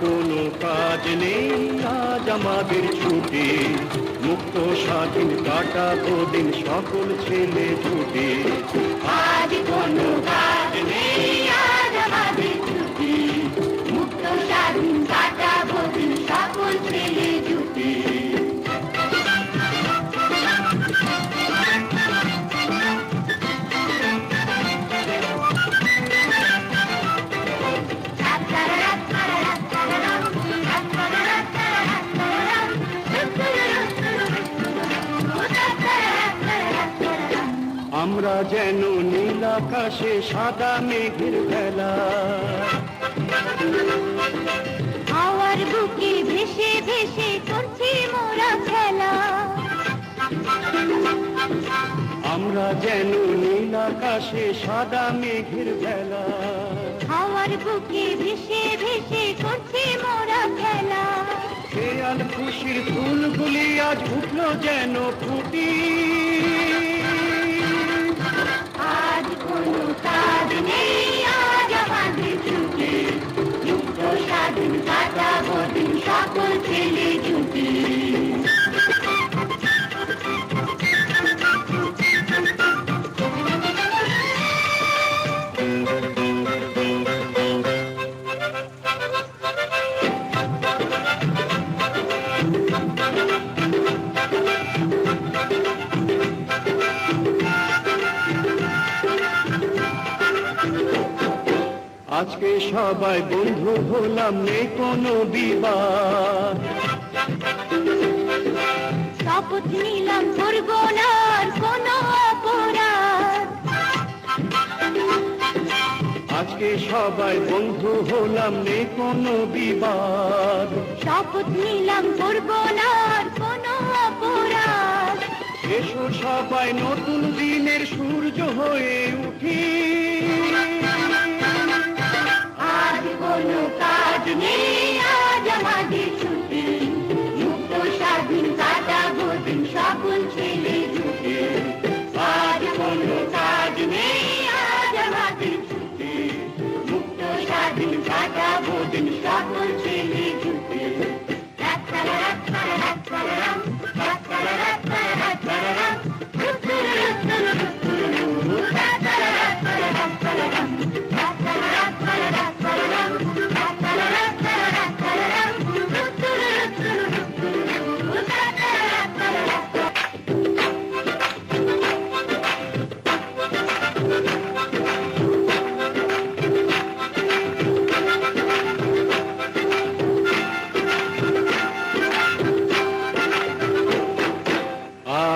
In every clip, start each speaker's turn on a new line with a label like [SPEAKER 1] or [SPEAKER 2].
[SPEAKER 1] কোনো কাজ নেই, আজ আমাদের ছুটি। মুক্ত, স্বাধীন, কাটাবো দিন সকল ছেলে ছুটি।
[SPEAKER 2] আজ কোনো যেন নীল আকাশে সাদা মেঘের বেলা।
[SPEAKER 1] হাওয়ার বুকে ভেসে ভেসে করছি মোরা খেলা।
[SPEAKER 2] আমরা যেন নীল আকাশে সাদা মেঘের বেলা।
[SPEAKER 1] হাওয়ার বুকে ভেসে ভেসে করছি মোরা খেলা।
[SPEAKER 2] খেয়াল খুশির ফুলগুলি আজ উঠল যেন ফুটি। আজকে সবাই বন্ধু হলাম নেই কোনো বিবাদ।
[SPEAKER 1] শপথ নিলাম করব না কোনো অপরাধ।
[SPEAKER 2] আজকে সবাই বন্ধু হলাম নেই কোনো বিবাদ।
[SPEAKER 1] শপথ নিলাম করব না কোনো অপরাধ।
[SPEAKER 2] এসো সবাই নতুন দিনের সূর্য হয়ে উঠি।
[SPEAKER 1] কাজ নেই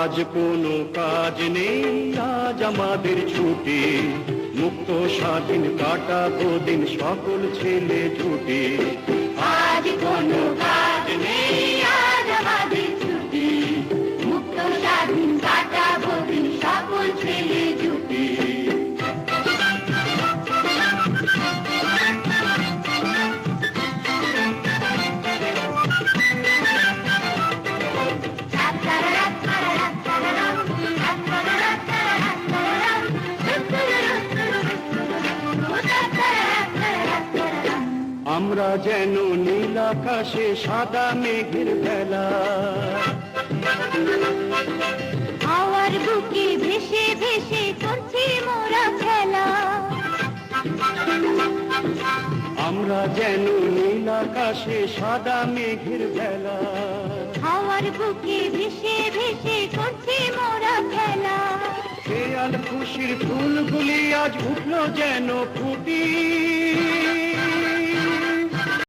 [SPEAKER 1] আজ কোনো কাজ নেই আজ আমাদের ছুটি। মুক্ত স্বাধীন কাটাবো দিন সকল ছেলে
[SPEAKER 2] ছুটি। নীল আকাশে সাদা মেঘের বেলা।
[SPEAKER 1] হাওয়ার বুকে ভেসে ভেসে করছি মোরা খেলা।
[SPEAKER 2] আমরা যেন নীল আকাশে সাদা মেঘের বেলা।
[SPEAKER 1] হাওয়ার বুকে ভেসে ভেসে করছি মোরা খেলা।
[SPEAKER 2] খেয়াল খুশির ফুলগুলি আজ উঠল যেন ফুটি।